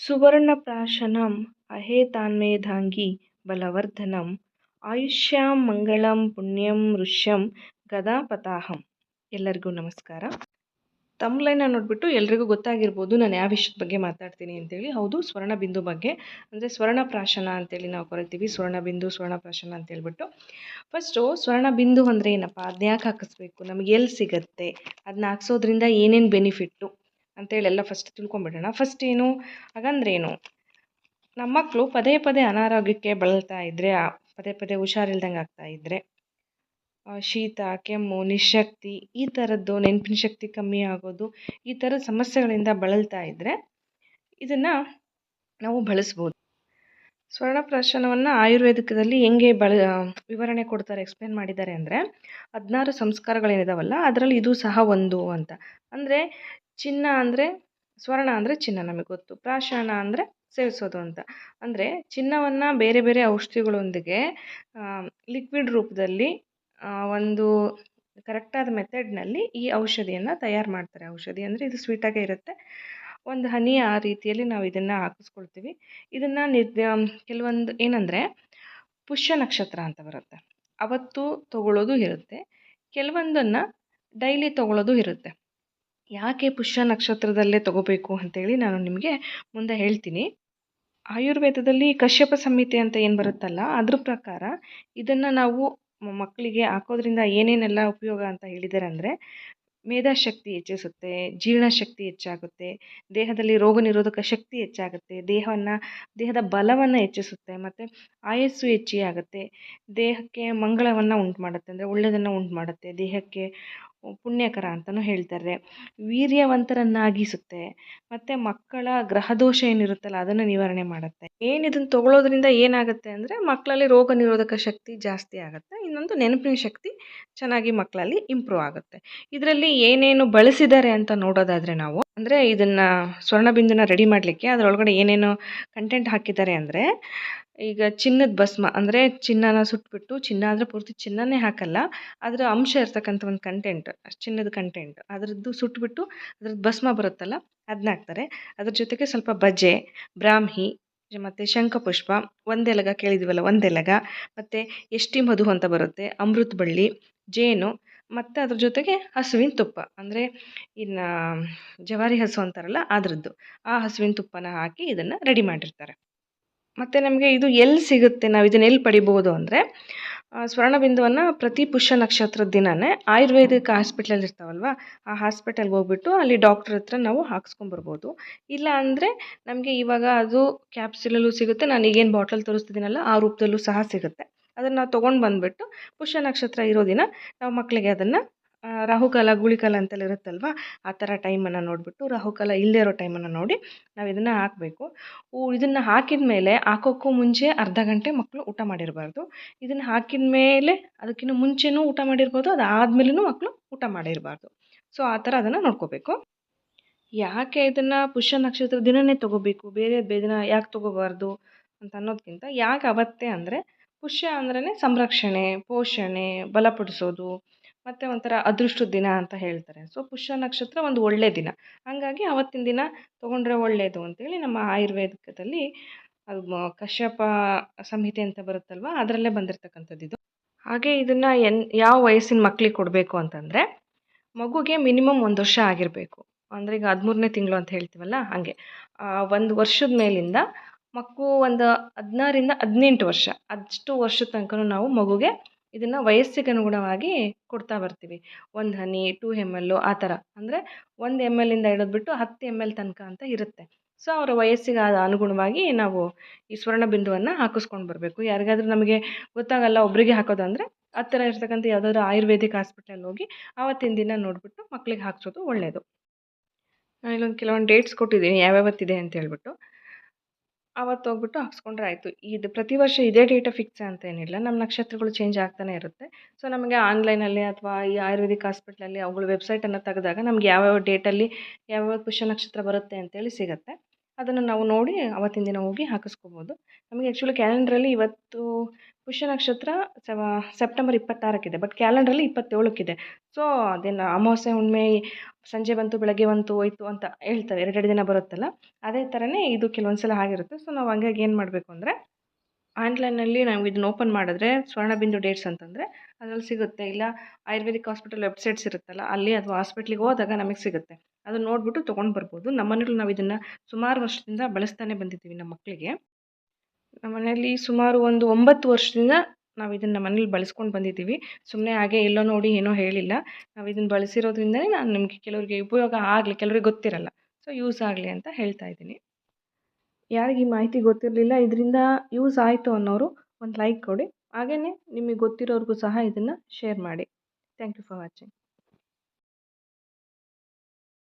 ಸುವರ್ಣಪ್ರಾಶನಂ ಅಹೇತಾನ್ಮೇಧಾಂಗಿ ಬಲವರ್ಧನಂ ಆಯುಷ್ಯಾಂ ಮಂಗಳಂ ಪುಣ್ಯಂ ಋಷ್ಯಂ ಗದಾಪತಾಹಂ ಎಲ್ಲರಿಗೂ ನಮಸ್ಕಾರ. ತಮ್ಲೈನ ನೋಡಿಬಿಟ್ಟು ಎಲ್ರಿಗೂ ಗೊತ್ತಾಗಿರ್ಬೋದು ನಾನು ಯಾವ ವಿಷಯದ ಬಗ್ಗೆ ಮಾತಾಡ್ತೀನಿ ಅಂತೇಳಿ. ಹೌದು ಸ್ವರ್ಣ ಬಿಂದು ಬಗ್ಗೆ. ಅಂದರೆ ಸ್ವರ್ಣಪ್ರಾಶನ ಅಂತೇಳಿ ನಾವು ಕರಿತೀವಿ. ಸ್ವರ್ಣ ಬಿಂದು ಸ್ವರ್ಣಪ್ರಾಶನ ಅಂತ ಹೇಳ್ಬಿಟ್ಟು ಫಸ್ಟು ಸ್ವರ್ಣಬಿಂದು ಅಂದರೆ ಏನಪ್ಪ? ಅದನ್ನ ಯಾಕೆ ಹಾಕಿಸ್ಬೇಕು? ನಮಗೆ ಎಲ್ಲಿ ಸಿಗುತ್ತೆ? ಅದನ್ನ ಹಾಕ್ಸೋದ್ರಿಂದ ಏನೇನು ಬೆನಿಫಿಟ್ಟು ಅಂತೇಳಿ ಎಲ್ಲ ಫಸ್ಟ್ ತಿಳ್ಕೊಂಬಿಡೋಣ ಫಸ್ಟ್ ಏನು? ಹಾಗಂದ್ರೆ ಏನು? ನಮ್ಮ ಮಕ್ಕಳು ಪದೇ ಪದೇ ಅನಾರೋಗ್ಯಕ್ಕೆ ಬಳಲ್ತಾ ಇದ್ದರೆ ಪದೇ ಪದೇ ಹುಷಾರಿಲ್ದಂಗೆ ಆಗ್ತಾ ಇದ್ದರೆ ಶೀತ, ಕೆಮ್ಮು, ನಿಶಕ್ತಿ ಈ ಥರದ್ದು ನೆನಪಿನ ಶಕ್ತಿ ಕಮ್ಮಿ ಆಗೋದು, ಈ ಥರದ ಸಮಸ್ಯೆಗಳಿಂದ ಬಳಲ್ತಾ ಇದ್ದರೆ ಇದನ್ನು ನಾವು ಬಳಸ್ಬೋದು. ಸ್ವರ್ಣಪ್ರಾಶನವನ್ನು ಆಯುರ್ವೇದಿಕದಲ್ಲಿ ಹೆಂಗೆ ಬಳ ವಿವರಣೆ ಕೊಡ್ತಾರೆ ಎಕ್ಸ್ಪ್ಲೇನ್ ಮಾಡಿದ್ದಾರೆ ಅಂದರೆ, ಹದಿನಾರು ಸಂಸ್ಕಾರಗಳೇನಿದಾವಲ್ಲ, ಅದರಲ್ಲಿ ಇದು ಸಹ ಒಂದು ಅಂತ. ಅಂದರೆ ಚಿನ್ನ ಅಂದರೆ ಸ್ವರ್ಣ ಅಂದರೆ ಚಿನ್ನ ನಮಗೆ ಗೊತ್ತು. ಪ್ರಾಶಾಣ ಅಂದರೆ ಸೇವಿಸೋದು ಅಂತ. ಅಂದರೆ ಚಿನ್ನವನ್ನು ಬೇರೆ ಬೇರೆ ಔಷಧಿಗಳೊಂದಿಗೆ ಲಿಕ್ವಿಡ್ ರೂಪದಲ್ಲಿ ಒಂದು ಕರೆಕ್ಟಾದ ಮೆಥಡ್ನಲ್ಲಿ ಈ ಔಷಧಿಯನ್ನು ತಯಾರು ಮಾಡ್ತಾರೆ. ಔಷಧಿ ಅಂದರೆ ಇದು ಸ್ವೀಟಾಗೇ ಇರುತ್ತೆ. ಒಂದು ಹನಿ ಆ ರೀತಿಯಲ್ಲಿ ನಾವು ಇದನ್ನು ಹಾಕಿಸ್ಕೊಳ್ತೀವಿ. ಇದನ್ನು ನಿರ್ದ ಕೆಲವೊಂದು ಏನಂದರೆ ಪುಷ್ಯ ನಕ್ಷತ್ರ ಅಂತ ಬರುತ್ತೆ. ಅವತ್ತು ತಗೊಳ್ಳೋದು ಇರುತ್ತೆ. ಕೆಲವೊಂದನ್ನು ಡೈಲಿ ತಗೊಳ್ಳೋದು ಇರುತ್ತೆ. ಯಾಕೆ ಪುಷ್ಯ ನಕ್ಷತ್ರದಲ್ಲೇ ತಗೋಬೇಕು ಅಂತೇಳಿ ನಾನು ನಿಮಗೆ ಮುಂದೆ ಹೇಳ್ತೀನಿ. ಆಯುರ್ವೇದದಲ್ಲಿ ಕಶ್ಯಪ ಸಂಹಿತೆ ಅಂತ ಏನು ಬರುತ್ತಲ್ಲ, ಅದ್ರ ಪ್ರಕಾರ ಇದನ್ನು ನಾವು ಮಕ್ಕಳಿಗೆ ಹಾಕೋದ್ರಿಂದ ಏನೇನೆಲ್ಲ ಉಪಯೋಗ ಅಂತ ಹೇಳಿದ್ದಾರೆ ಅಂದರೆ, ಮೇಧಾಶಕ್ತಿ ಹೆಚ್ಚಿಸುತ್ತೆ, ಜೀರ್ಣಶಕ್ತಿ ಹೆಚ್ಚಾಗುತ್ತೆ, ದೇಹದಲ್ಲಿ ರೋಗ ನಿರೋಧಕ ಶಕ್ತಿ ಹೆಚ್ಚಾಗುತ್ತೆ, ದೇಹವನ್ನು, ದೇಹದ ಬಲವನ್ನು ಹೆಚ್ಚಿಸುತ್ತೆ, ಮತ್ತು ಆಯಸ್ಸು ಹೆಚ್ಚಿಗೆ ದೇಹಕ್ಕೆ ಮಂಗಳವನ್ನು ಉಂಟು ಮಾಡುತ್ತೆ, ಅಂದರೆ ಒಳ್ಳೆಯದನ್ನು ಉಂಟು ಮಾಡುತ್ತೆ, ದೇಹಕ್ಕೆ ಪುಣ್ಯಕರ ಅಂತಲೂ ಹೇಳ್ತಾರೆ. ವೀರ್ಯವಂತರನ್ನಾಗಿಸುತ್ತೆ. ಮತ್ತು ಮಕ್ಕಳ ಗ್ರಹದೋಷ ಏನಿರುತ್ತಲ್ಲ, ಅದನ್ನು ನಿವಾರಣೆ ಮಾಡುತ್ತೆ. ಏನು ಇದನ್ನು ತೊಗೊಳೋದ್ರಿಂದ ಏನಾಗುತ್ತೆ ಅಂದರೆ ಮಕ್ಕಳಲ್ಲಿ ರೋಗ ನಿರೋಧಕ ಶಕ್ತಿ ಜಾಸ್ತಿ ಆಗುತ್ತೆ. ಇನ್ನೊಂದು ನೆನಪಿನ ಶಕ್ತಿ ಚೆನ್ನಾಗಿ ಮಕ್ಕಳಲ್ಲಿ ಇಂಪ್ರೂವ್ ಆಗುತ್ತೆ. ಇದರಲ್ಲಿ ಏನೇನು ಬಳಸಿದ್ದಾರೆ ಅಂತ ನೋಡೋದಾದರೆ ನಾವು, ಅಂದರೆ ಇದನ್ನು ಸ್ವರ್ಣಬಿಂದುನ ರೆಡಿ ಮಾಡಲಿಕ್ಕೆ ಅದರೊಳಗಡೆ ಏನೇನು ಕಂಟೆಂಟ್ ಹಾಕಿದ್ದಾರೆ ಅಂದರೆ ಈಗ ಚಿನ್ನದ ಭಸ್ಮ ಅಂದರೆ ಚಿನ್ನನ ಸುಟ್ಬಿಟ್ಟು ಚಿನ್ನ ಅಂದರೆ ಪೂರ್ತಿ ಚಿನ್ನನೇ ಹಾಕಲ್ಲ, ಅದರ ಅಂಶ ಇರ್ತಕ್ಕಂಥ ಒಂದು ಕಂಟೆಂಟ್ ಚಿನ್ನದ ಕಂಟೆಂಟ್ ಅದರದ್ದು ಸುಟ್ಬಿಟ್ಟು ಅದ್ರದ್ದು ಭಸ್ಮ ಬರುತ್ತಲ್ಲ ಅದನ್ನ ಹಾಕ್ತಾರೆ. ಅದ್ರ ಜೊತೆಗೆ ಸ್ವಲ್ಪ ಬಜೆ ಬ್ರಾಹ್ಮಿ, ಮತ್ತು ಶಂಖಪುಷ್ಪ, ಒಂದೆಲಗ ಕೇಳಿದ್ದೀವಲ್ಲ ಒಂದೆಲಗ. ಮತ್ತು ಎಷ್ಟಿ ಮಧು ಅಂತ ಬರುತ್ತೆ, ಅಮೃತ ಬಳ್ಳಿ, ಜೇನು, ಮತ್ತು ಅದ್ರ ಜೊತೆಗೆ ಹಸುವಿನ ತುಪ್ಪ. ಅಂದರೆ ಇನ್ನು ಜವಾರಿ ಹಸು ಅಂತಾರಲ್ಲ, ಅದರದ್ದು. ಆ ಹಸುವಿನ ತುಪ್ಪನ ಹಾಕಿ ಇದನ್ನು ರೆಡಿ ಮಾಡಿರ್ತಾರೆ. ಮತ್ತು ನಮಗೆ ಇದು ಎಲ್ಲಿ ಸಿಗುತ್ತೆ? ನಾವು ಇದನ್ನ ಎಲ್ಲಿ ಪಡಿಬೋದು ಅಂದರೆ ಸ್ವರ್ಣಬಿಂದುವನ್ನು ಪ್ರತಿ ಪುಷ್ಯ ನಕ್ಷತ್ರದ ದಿನಾನೇ ಆಯುರ್ವೇದಿಕ್ ಹಾಸ್ಪಿಟ್ಲಲ್ಲಿ ಇರ್ತಾವಲ್ವ, ಆ ಹಾಸ್ಪಿಟಲ್ಗೆ ಹೋಗ್ಬಿಟ್ಟು ಅಲ್ಲಿ ಡಾಕ್ಟ್ರ್ ಹತ್ರ ನಾವು ಹಾಕ್ಸ್ಕೊಂಬರ್ಬೋದು ಇಲ್ಲ ಅಂದರೆ ನಮಗೆ ಇವಾಗ ಅದು ಕ್ಯಾಪ್ಸುಲಲ್ಲೂ ಸಿಗುತ್ತೆ, ನಾನು ಈಗೇನು ಬಾಟಲ್ ತೋರಿಸ್ತಿದ್ದೀನಲ್ಲ ಆ ರೂಪದಲ್ಲೂ ಸಹ ಸಿಗುತ್ತೆ. ಅದನ್ನು ನಾವು ತೊಗೊಂಡು ಬಂದುಬಿಟ್ಟು ಪುಷ್ಯ ನಕ್ಷತ್ರ ಇರೋ ದಿನ ನಾವು ಮಕ್ಕಳಿಗೆ ಅದನ್ನು ರಾಹುಕಾಲ ಗುಳಿಕಾಲ ಅಂತೆಲ್ಲ ಇರುತ್ತಲ್ವ? ಆ ಥರ ಟೈಮನ್ನು ನೋಡಿಬಿಟ್ಟು ರಾಹುಕಾಲ ಇಲ್ಲದೇ ಇರೋ ಟೈಮನ್ನು ನೋಡಿ ನಾವು ಇದನ್ನು ಹಾಕಬೇಕು. ಇದನ್ನು ಹಾಕಿದ ಮೇಲೆ ಹಾಕೋಕ್ಕೂ ಮುಂಚೆ ಅರ್ಧ ಗಂಟೆ ಮಕ್ಕಳು ಊಟ ಮಾಡಿರಬಾರ್ದು. ಇದನ್ನು ಹಾಕಿದ ಮೇಲೆ ಅದಕ್ಕಿಂತ ಮುಂಚೆನೂ ಊಟ ಮಾಡಿರ್ಬೋದು ಅದಾದಮೇಲೂ ಮಕ್ಕಳು ಊಟ ಮಾಡಿರಬಾರ್ದು. ಸೊ, ಆ ಥರ ಅದನ್ನು ನೋಡ್ಕೋಬೇಕು. ಯಾಕೆ ಇದನ್ನು ಪುಷ್ಯ ನಕ್ಷತ್ರ ದಿನನೇ ತೊಗೋಬೇಕು? ಬೇರೆ ದಿನ ಯಾಕೆ ತೊಗೋಬಾರ್ದು ಅಂತ ಅನ್ನೋದಕ್ಕಿಂತ ಯಾಕೆ ಅವತ್ತೇ ಅಂದರೆ ಪುಷ್ಯ ಅಂದ್ರೇ ಸಂರಕ್ಷಣೆ, ಪೋಷಣೆ, ಬಲಪಡಿಸೋದು ಮತ್ತು ಒಂಥರ ಅದೃಷ್ಟದ ದಿನ ಅಂತ ಹೇಳ್ತಾರೆ. ಸೊ ಪುಷ್ಯ ನಕ್ಷತ್ರ ಒಂದು ಒಳ್ಳೆಯ ದಿನ. ಹಾಗಾಗಿ ಅವತ್ತಿನ ದಿನ ತೊಗೊಂಡ್ರೆ ಒಳ್ಳೆಯದು ಅಂತೇಳಿ ನಮ್ಮ ಆಯುರ್ವೇದಿಕದಲ್ಲಿ ಅದು ಕಶ್ಯಪ ಸಂಹಿತೆ ಅಂತ ಬರುತ್ತಲ್ವ? ಅದರಲ್ಲೇ ಬಂದಿರತಕ್ಕಂಥದ್ದು ಇದು. ಹಾಗೆ ಇದನ್ನು ಎನ್, ಯಾವ ವಯಸ್ಸಿನ ಮಕ್ಳಿಗೆ ಕೊಡಬೇಕು ಅಂತಂದರೆ ಮಗುಗೆ ಮಿನಿಮಮ್ ಒಂದು ವರ್ಷ ಆಗಿರಬೇಕು. ಅಂದರೆ ಈಗ ಹದಿಮೂರನೇ ತಿಂಗಳು ಅಂತ ಹೇಳ್ತೀವಲ್ಲ ಹಾಗೆ. ಒಂದು ವರ್ಷದ ಮೇಲಿಂದ ಮಕ್ಕಳು ಒಂದು ಹದಿನಾರಿಂದ ಹದಿನೆಂಟು ವರ್ಷ. ಅಷ್ಟು ವರ್ಷದ ತನಕ ನಾವು ಮಗುಗೆ ಇದನ್ನು ವಯಸ್ಸಿಗೆ ಅನುಗುಣವಾಗಿ ಕೊಡ್ತಾ ಬರ್ತೀವಿ. ಒಂದು ಹನಿ ಟೂ ಎಂ ಎಲ್ಲು ಆ ಥರ ಅಂದರೆ ಒಂದು ಎಂ ಎಲ್ಲಿಂದ ಹಿಡಿದ್ಬಿಟ್ಟು ಹತ್ತು ಎಂ ಎಲ್ ತನಕ ಅಂತ ಇರುತ್ತೆ. ಸೊ ಅವರ ವಯಸ್ಸಿಗೆ ಅನುಗುಣವಾಗಿ ನಾವು ಈ ಸ್ವರ್ಣ ಬಿಂದುವನ್ನು ಹಾಕಿಸ್ಕೊಂಡು ಬರಬೇಕು. ಯಾರಿಗಾದ್ರೂ ನಮಗೆ ಗೊತ್ತಾಗಲ್ಲ ಒಬ್ಬರಿಗೆ ಹಾಕೋದು ಅಂದರೆ ಹತ್ತಿರ ಇರ್ತಕ್ಕಂಥ ಯಾವುದಾದ್ರು ಆಯುರ್ವೇದಿಕ್ ಹಾಸ್ಪಿಟಲ್ ಹೋಗಿ ಆವತ್ತಿನ ದಿನ ನೋಡಿಬಿಟ್ಟು ಮಕ್ಳಿಗೆ ಹಾಕ್ಸೋದು ಒಳ್ಳೆಯದು ನಾನು ಇಲ್ಲೊಂದು ಕೆಲವೊಂದು ಡೇಟ್ಸ್ ಕೊಟ್ಟಿದ್ದೀನಿ ಯಾವ್ಯಾವತ್ತಿದೆ ಅಂತ ಹೇಳ್ಬಿಟ್ಟು. ಆವತ್ತು ಹೋಗ್ಬಿಟ್ಟು ಹಾಕ್ಸ್ಕೊಂಡ್ರೆ ಆಯಿತು. ಇದು ಪ್ರತಿ ವರ್ಷ ಇದೇ ಡೇಟ ಫಿಕ್ಸ್ ಅಂತ ಏನಿಲ್ಲ ನಮ್ಮ ನಕ್ಷತ್ರಗಳು ಚೇಂಜ್ ಆಗ್ತಾನೆ ಇರುತ್ತೆ. ಸೊ ನಮಗೆ ಆನ್ಲೈನಲ್ಲಿ ಅಥವಾ ಈ ಆಯುರ್ವೇದಿಕ್ ಹಾಸ್ಪಿಟ್ಲಲ್ಲಿ ಅವುಗಳ ವೆಬ್ಸೈಟನ್ನು ತೆಗೆದಾಗ ನಮ್ಗೆ ಯಾವ್ಯಾವ ಡೇಟಲ್ಲಿ ಯಾವ್ಯಾವ ಪುಷ್ಯ ನಕ್ಷತ್ರ ಬರುತ್ತೆ ಅಂತೇಳಿ ಸಿಗುತ್ತೆ. ಅದನ್ನು ನಾವು ನೋಡಿ ಅವತ್ತಿನ ದಿನ ಹೋಗಿ ಹಾಕಿಸ್ಕೋಬೋದು. ನಮಗೆ ಆ್ಯಕ್ಚುಲಿ ಕ್ಯಾಲೆಂಡ್ರಲ್ಲಿ ಇವತ್ತು ಪುಷ್ಯ ನಕ್ಷತ್ರ ಸೆಪ್ಟೆಂಬರ್ ಇಪ್ಪತ್ತಾರಕ್ಕಿದೆ, ಬಟ್ ಕ್ಯಾಲೆಂಡ್ರಲ್ಲಿ ಇಪ್ಪತ್ತೇಳಕ್ಕಿದೆ. ಸೊ ಅದೇನು ಅಮಾವಾಸ್ಯೆ, ಹುಣ್ಣಿಮೆ, ಸಂಜೆ ಬಂತು, ಬೆಳಗ್ಗೆ ಬಂತು, ಹೋಯ್ತು ಅಂತ ಹೇಳ್ತಾರೆ, ಎರಡೆರಡು ದಿನ ಬರುತ್ತಲ್ಲ, ಅದೇ ಥರನೇ ಇದು ಕೆಲವೊಂದು ಸಲ ಆಗಿರುತ್ತೆ. ಸೊ ನಾವು ಹಂಗಾಗಿ ಏನು ಮಾಡಬೇಕು ಅಂದರೆ, ಆನ್ಲೈನಲ್ಲಿ ನಾವು ಇದನ್ನ ಓಪನ್ ಮಾಡಿದ್ರೆ, ಸ್ವರ್ಣಬಿಂದು ಡೇಟ್ಸ್ ಅಂತಂದರೆ, ಅದ್ರಲ್ಲಿ ಸಿಗುತ್ತೆ. ಇಲ್ಲ, ಆಯುರ್ವೇದಿಕ್ ಹಾಸ್ಪಿಟಲ್ ವೆಬ್ಸೈಟ್ಸ್ ಇರುತ್ತಲ್ಲ, ಅಲ್ಲಿ ಅಥವಾ ಹಾಸ್ಪಿಟ್ಲಿಗೆ ಹೋದಾಗ ನಮಗೆ ಸಿಗುತ್ತೆ. ಅದನ್ನ ನೋಡಿಬಿಟ್ಟು ತೊಗೊಂಡು ಬರ್ಬೋದು. ನಮ್ಮ ಮನೇಲಿ ನಾವು ಇದನ್ನು ಸುಮಾರು ವರ್ಷದಿಂದ ಬಳಸ್ತಾನೆ ಬಂದಿದ್ದೀವಿ ನಮ್ಮ ಮಕ್ಕಳಿಗೆ ನಮ್ಮ ಮನೆಯಲ್ಲಿ ಸುಮಾರು ಒಂದು ಒಂಬತ್ತು ವರ್ಷದಿಂದ ನಾವು ಇದನ್ನು ಮನೇಲಿ ಬಳಸ್ಕೊಂಡು ಬಂದಿದ್ದೀವಿ. ಸುಮ್ಮನೆ ಹಾಗೆ ಎಲ್ಲೋ ನೋಡಿ ಏನೋ ಹೇಳಿಲ್ಲ. ನಾವು ಇದನ್ನು ಬಳಸಿರೋದ್ರಿಂದನೇ ನಾನು ನಿಮಗೆ ಕೆಲವರಿಗೆ ಉಪಯೋಗ ಆಗಲಿ, ಕೆಲವ್ರಿಗೆ ಗೊತ್ತಿರಲ್ಲ. ಸೊ ಯೂಸ್ ಆಗಲಿ ಅಂತ ಹೇಳ್ತಾ ಇದ್ದೀನಿ. ಯಾರಿಗೆ ಈ ಮಾಹಿತಿ ಗೊತ್ತಿರಲಿಲ್ಲ, ಇದರಿಂದ ಯೂಸ್ ಆಯಿತು ಅನ್ನೋರು ಒಂದು ಲೈಕ್ ಕೊಡಿ. ಹಾಗೆಯೇ ನಿಮಗೆ ಗೊತ್ತಿರೋರಿಗೂ ಸಹ ಇದನ್ನು ಶೇರ್ ಮಾಡಿ. Thank you for watching